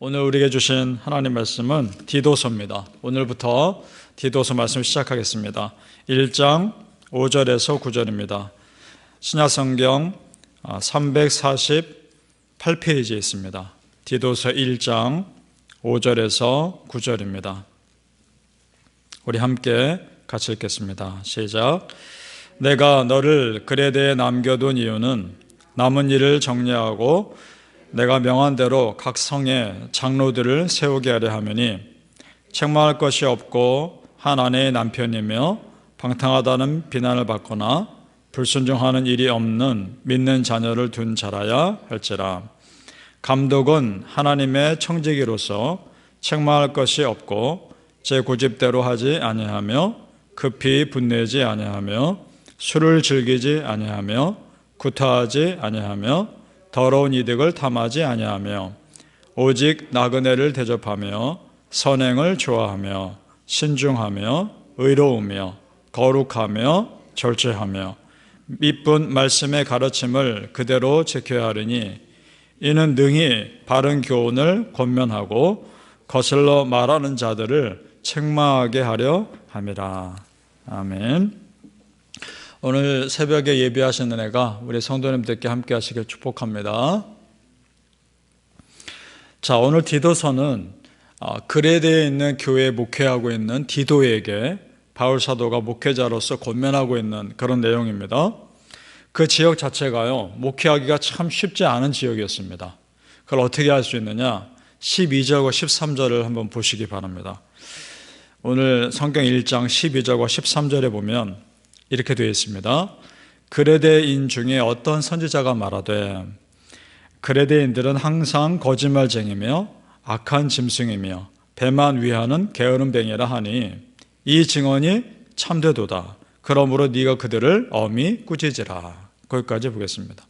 오늘 우리에게 주신 하나님 말씀은 디도서입니다. 오늘부터 디도서 말씀 시작하겠습니다. 1장 5절에서 9절입니다. 신약성경 348페이지에 있습니다. 디도서 1장 5절에서 9절입니다. 우리 함께 같이 읽겠습니다. 시작. 내가 너를 그레데에 남겨둔 이유는 남은 일을 정리하고 내가 명한 대로 각 성에 장로들을 세우게 하려 하매니 책망할 것이 없고 한 아내의 남편이며 방탕하다는 비난을 받거나 불순종하는 일이 없는 믿는 자녀를 둔 자라야 할지라. 감독은 하나님의 청지기로서 책망할 것이 없고 제 고집대로 하지 아니하며 급히 분내지 아니하며 술을 즐기지 아니하며 구타하지 아니하며 더러운 이득을 탐하지 아니하며 오직 나그네를 대접하며 선행을 좋아하며 신중하며 의로우며 거룩하며 절제하며 이쁜 말씀의 가르침을 그대로 지켜야 하리니 이는 능히 바른 교훈을 권면하고 거슬러 말하는 자들을 책망하게 하려 함이라. 아멘. 오늘 새벽에 예배하시는 애가 우리 성도님들께 함께 하시길 축복합니다. 자, 오늘 디도서는 그레데에 있는 교회에 목회하고 있는 디도에게 바울 사도가 목회자로서 권면하고 있는 그런 내용입니다. 그 지역 자체가요, 목회하기가 참 쉽지 않은 지역이었습니다. 그걸 어떻게 할 수 있느냐? 12절과 13절을 한번 보시기 바랍니다. 오늘 성경 1장 12절과 13절에 보면 이렇게 되어 있습니다. 그레데인 중에 어떤 선지자가 말하되 그레데인들은 항상 거짓말쟁이며 악한 짐승이며 배만 위하는 게으름뱅이라 하니 이 증언이 참되도다. 그러므로 네가 그들을 엄히 꾸짖으라. 거기까지 보겠습니다.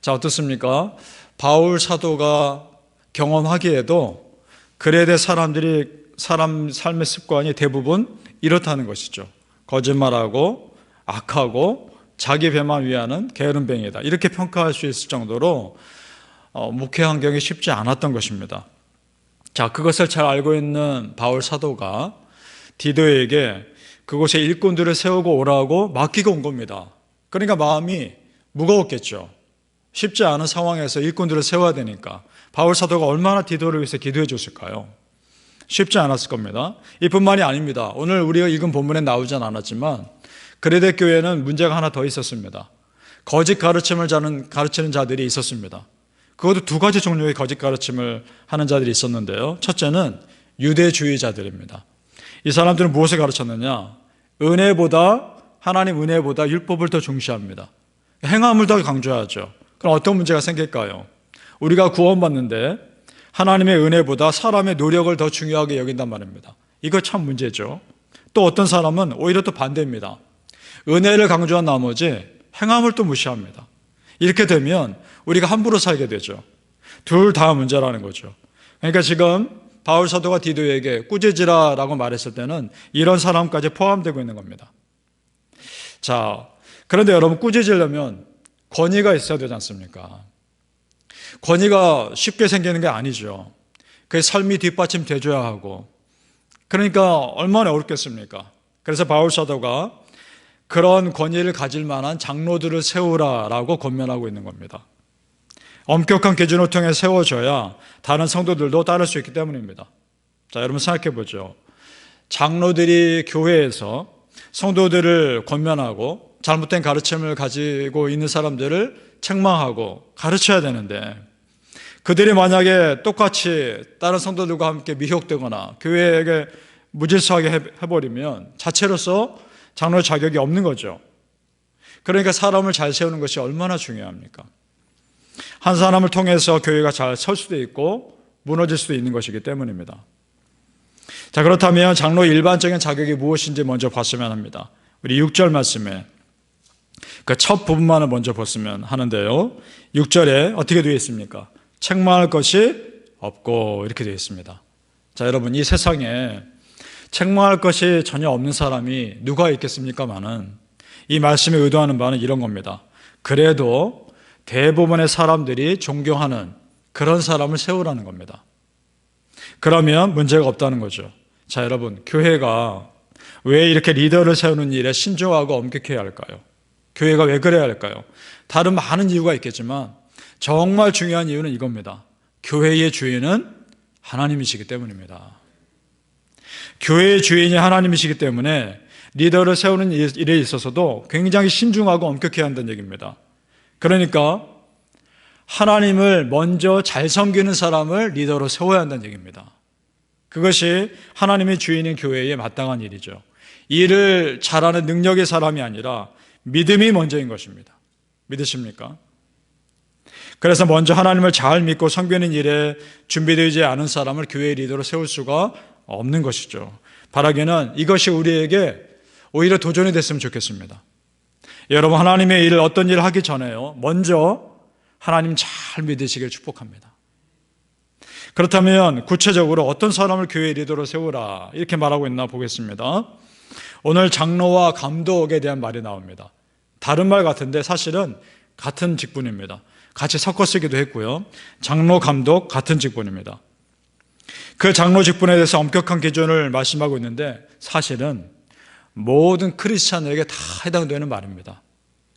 자 어떻습니까? 바울 사도가 경험하기에도 그레데 사람들이 사람 삶의 습관이 대부분 이렇다는 것이죠. 거짓말하고 악하고 자기 배만 위하는 게으름뱅이다. 이렇게 평가할 수 있을 정도로 어, 목회 환경이 쉽지 않았던 것입니다. 자, 그것을 잘 알고 있는 바울 사도가 디도에게 그곳에 일꾼들을 세우고 오라고 맡기고 온 겁니다. 그러니까 마음이 무거웠겠죠. 쉽지 않은 상황에서 일꾼들을 세워야 되니까 바울 사도가 얼마나 디도를 위해서 기도해 줬을까요? 쉽지 않았을 겁니다. 이뿐만이 아닙니다. 오늘 우리가 읽은 본문에 나오진 않았지만 그레데 교회는 문제가 하나 더 있었습니다. 거짓 가르침을 자는 가르치는 자들이 있었습니다. 그것도 두 가지 종류의 거짓 가르침을 하는 자들이 있었는데요. 첫째는 유대주의자들입니다. 이 사람들은 무엇을 가르쳤느냐? 은혜보다 하나님 은혜보다 율법을 더 중시합니다. 행함을 더 강조하죠. 그럼 어떤 문제가 생길까요? 우리가 구원받는데 하나님의 은혜보다 사람의 노력을 더 중요하게 여긴단 말입니다. 이거 참 문제죠. 또 어떤 사람은 오히려 또 반대입니다. 은혜를 강조한 나머지 행함을 또 무시합니다. 이렇게 되면 우리가 함부로 살게 되죠. 둘 다 문제라는 거죠. 그러니까 지금 바울 사도가 디도에게 꾸짖으라라고 말했을 때는 이런 사람까지 포함되고 있는 겁니다. 자, 그런데 여러분 꾸짖으려면 권위가 있어야 되지 않습니까? 권위가 쉽게 생기는 게 아니죠. 그 삶이 뒷받침돼줘야 하고. 그러니까 얼마나 어렵겠습니까? 그래서 바울 사도가 그런 권위를 가질 만한 장로들을 세우라라고 권면하고 있는 겁니다. 엄격한 기준을 통해 세워져야 다른 성도들도 따를 수 있기 때문입니다. 자, 여러분 생각해 보죠. 장로들이 교회에서 성도들을 권면하고 잘못된 가르침을 가지고 있는 사람들을 책망하고 가르쳐야 되는데 그들이 만약에 똑같이 다른 성도들과 함께 미혹되거나 교회에게 무질서하게 해버리면 자체로서 장로 자격이 없는 거죠. 그러니까 사람을 잘 세우는 것이 얼마나 중요합니까? 한 사람을 통해서 교회가 잘 설 수도 있고 무너질 수도 있는 것이기 때문입니다. 자, 그렇다면 장로의 일반적인 자격이 무엇인지 먼저 봤으면 합니다. 우리 6절 말씀에 그 첫 부분만을 먼저 봤으면 하는데요. 6절에 어떻게 되어 있습니까? 책망할 것이 없고 이렇게 되어 있습니다. 자, 여러분 이 세상에 책망할 것이 전혀 없는 사람이 누가 있겠습니까만은 이 말씀에 의도하는 바는 이런 겁니다. 그래도 대부분의 사람들이 존경하는 그런 사람을 세우라는 겁니다. 그러면 문제가 없다는 거죠. 자, 여러분, 교회가 왜 이렇게 리더를 세우는 일에 신중하고 엄격해야 할까요? 교회가 왜 그래야 할까요? 다른 많은 이유가 있겠지만 정말 중요한 이유는 이겁니다. 교회의 주인은 하나님이시기 때문입니다. 교회의 주인이 하나님이시기 때문에 리더를 세우는 일에 있어서도 굉장히 신중하고 엄격해야 한다는 얘기입니다. 그러니까 하나님을 먼저 잘 섬기는 사람을 리더로 세워야 한다는 얘기입니다. 그것이 하나님의 주인인 교회에 마땅한 일이죠. 일을 잘하는 능력의 사람이 아니라 믿음이 먼저인 것입니다. 믿으십니까? 그래서 먼저 하나님을 잘 믿고 섬기는 일에 준비되지 않은 사람을 교회 리더로 세울 수가 없는 것이죠. 바라기는 이것이 우리에게 오히려 도전이 됐으면 좋겠습니다. 여러분 하나님의 일을 어떤 일을 하기 전에요. 먼저 하나님 잘 믿으시길 축복합니다. 그렇다면 구체적으로 어떤 사람을 교회 리더로 세우라 이렇게 말하고 있나 보겠습니다. 오늘 장로와 감독에 대한 말이 나옵니다. 다른 말 같은데 사실은 같은 직분입니다. 같이 섞어 쓰기도 했고요. 장로 감독 같은 직분입니다. 그 장로 직분에 대해서 엄격한 기준을 말씀하고 있는데 사실은 모든 크리스찬에게 다 해당되는 말입니다.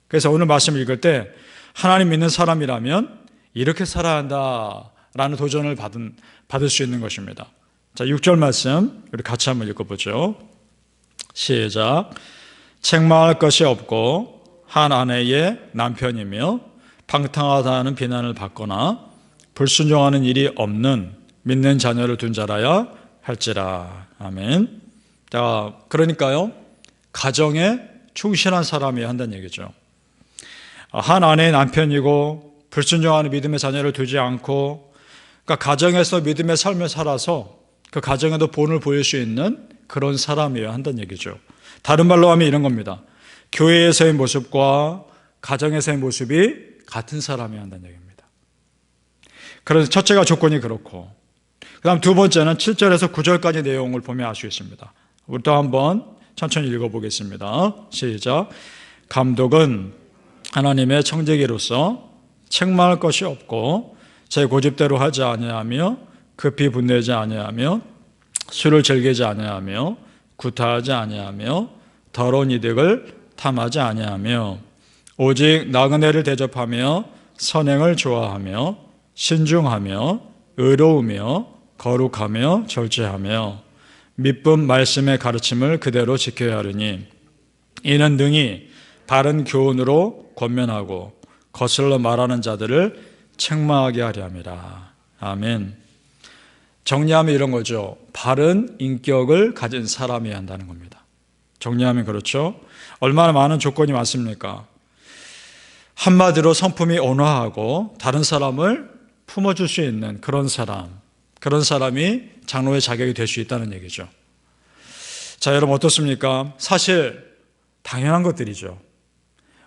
그래서 오늘 말씀을 읽을 때 하나님 믿는 사람이라면 이렇게 살아야 한다라는 도전을 받은, 받을 수 있는 것입니다. 자, 6절 말씀 우리 같이 한번 읽어보죠. 시작. 책망할 것이 없고 한 아내의 남편이며 방탕하다는 비난을 받거나 불순종하는 일이 없는 믿는 자녀를 둔 자라야 할지라. 아멘. 자, 그러니까요. 가정에 충실한 사람이어야 한다는 얘기죠. 한 아내의 남편이고 불순종하는 믿음의 자녀를 두지 않고 그러니까 가정에서 믿음의 삶을 살아서 그 가정에도 본을 보일 수 있는 그런 사람이어야 한다는 얘기죠. 다른 말로 하면 이런 겁니다. 교회에서의 모습과 가정에서의 모습이 같은 사람이어야 한다는 얘기입니다. 그래서 첫째가 조건이 그렇고 그 다음 두 번째는 7절에서 9절까지 내용을 보면 알 수 있습니다. 우리 또 한번 천천히 읽어보겠습니다. 시작. 감독은 하나님의 청재기로서 책망할 것이 없고 제 고집대로 하지 아니하며 급히 분내지 아니하며 술을 즐기지 아니하며 구타하지 아니하며 더러운 이득을 탐하지 아니하며 오직 나그네를 대접하며 선행을 좋아하며 신중하며 의로우며 거룩하며 절제하며 믿음 말씀의 가르침을 그대로 지켜야 하느니 이는 등이 바른 교훈으로 권면하고 거슬러 말하는 자들을 책망하게 함이라. 아멘. 정리하면 이런 거죠. 바른 인격을 가진 사람이어야 한다는 겁니다. 정리하면 그렇죠. 얼마나 많은 조건이 많습니까? 한마디로 성품이 온화하고 다른 사람을 품어줄 수 있는 그런 사람, 그런 사람이 장로의 자격이 될 수 있다는 얘기죠. 자, 여러분 어떻습니까? 사실 당연한 것들이죠.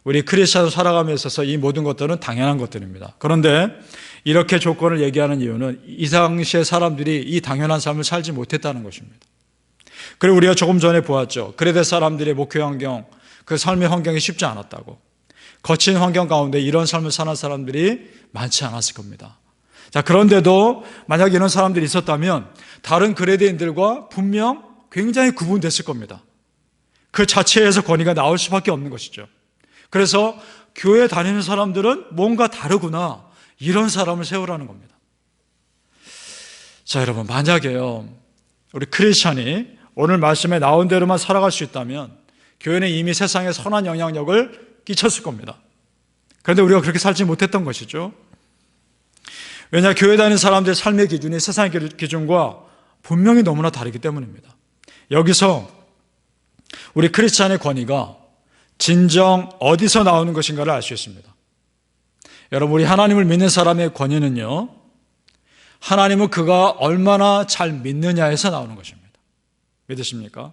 우리 크리스천으로 살아감에 있어서 이 모든 것들은 당연한 것들입니다. 그런데 이렇게 조건을 얘기하는 이유는 이 당시의 사람들이 이 당연한 삶을 살지 못했다는 것입니다. 그리고 우리가 조금 전에 보았죠. 그레데 사람들의 목회 환경, 그 삶의 환경이 쉽지 않았다고. 거친 환경 가운데 이런 삶을 사는 사람들이 많지 않았을 겁니다. 자, 그런데도 만약 이런 사람들이 있었다면 다른 그레데인들과 분명 굉장히 구분됐을 겁니다. 그 자체에서 권위가 나올 수밖에 없는 것이죠. 그래서 교회 다니는 사람들은 뭔가 다르구나. 이런 사람을 세우라는 겁니다. 자, 여러분, 만약에요. 우리 크리스찬이 오늘 말씀에 나온 대로만 살아갈 수 있다면 교회는 이미 세상에 선한 영향력을 끼쳤을 겁니다. 그런데 우리가 그렇게 살지 못했던 것이죠. 왜냐, 교회 다니는 사람들의 삶의 기준이 세상의 기준과 분명히 너무나 다르기 때문입니다. 여기서 우리 크리스찬의 권위가 진정 어디서 나오는 것인가를 알 수 있습니다. 여러분, 우리 하나님을 믿는 사람의 권위는요, 하나님은 그가 얼마나 잘 믿느냐에서 나오는 것입니다. 믿으십니까?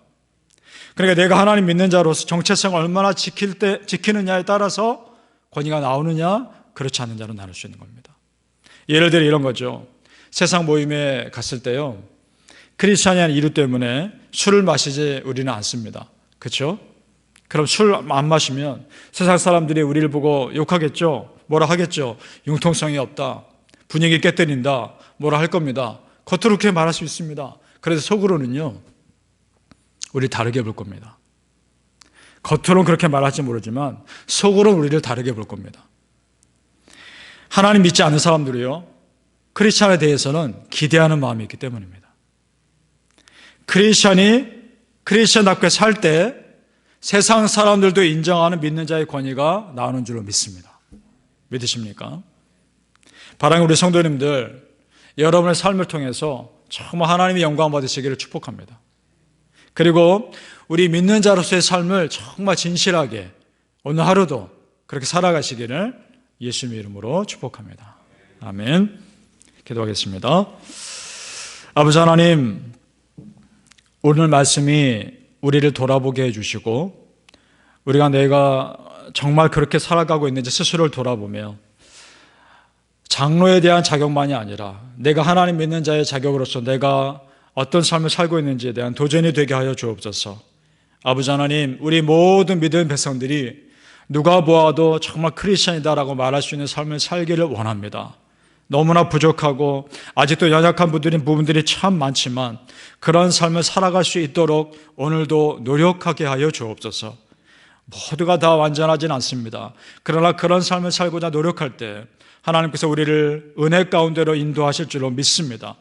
그러니까 내가 하나님 믿는 자로서 정체성을 얼마나 지킬 때, 지키느냐에 따라서 권위가 나오느냐, 그렇지 않는 자로 나눌 수 있는 겁니다. 예를 들어 이런 거죠. 세상 모임에 갔을 때요, 크리스찬이라는 이유 때문에 술을 마시지 우리는 않습니다. 그렇죠? 그럼 술 안 마시면 세상 사람들이 우리를 보고 욕하겠죠? 뭐라 하겠죠? 융통성이 없다. 분위기 깨뜨린다. 뭐라 할 겁니다. 겉으로 그렇게 말할 수 있습니다. 그래서 속으로는요, 우리 다르게 볼 겁니다. 겉으로는 그렇게 말할지 모르지만 속으로는 우리를 다르게 볼 겁니다. 하나님 믿지 않는 사람들이요, 크리스찬에 대해서는 기대하는 마음이 있기 때문입니다. 크리스찬이 크리스찬답게 살 때 세상 사람들도 인정하는 믿는 자의 권위가 나오는 줄로 믿습니다. 믿으십니까? 바람의 우리 성도님들, 여러분의 삶을 통해서 정말 하나님의 영광 받으시기를 축복합니다. 그리고 우리 믿는 자로서의 삶을 정말 진실하게 오늘 하루도 그렇게 살아가시기를 예수님의 이름으로 축복합니다. 아멘. 기도하겠습니다. 아버지 하나님, 오늘 말씀이 우리를 돌아보게 해주시고, 우리가 내가 정말 그렇게 살아가고 있는지 스스로를 돌아보며, 장로에 대한 자격만이 아니라, 내가 하나님 믿는 자의 자격으로서 내가 어떤 삶을 살고 있는지에 대한 도전이 되게 하여 주옵소서. 아버지 하나님, 우리 모든 믿음 백성들이 누가 보아도 정말 크리스천이다라고 말할 수 있는 삶을 살기를 원합니다. 너무나 부족하고 아직도 연약한 분들인 부분들이 참 많지만 그런 삶을 살아갈 수 있도록 오늘도 노력하게 하여 주옵소서. 모두가 다 완전하진 않습니다. 그러나 그런 삶을 살고자 노력할 때 하나님께서 우리를 은혜 가운데로 인도하실 줄로 믿습니다.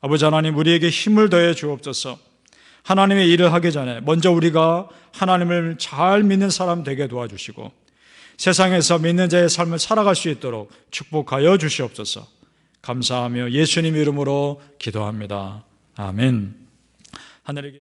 아버지 하나님 우리에게 힘을 더해 주옵소서. 하나님의 일을 하기 전에 먼저 우리가 하나님을 잘 믿는 사람 되게 도와주시고 세상에서 믿는 자의 삶을 살아갈 수 있도록 축복하여 주시옵소서. 감사하며 예수님 이름으로 기도합니다. 아멘. 하늘에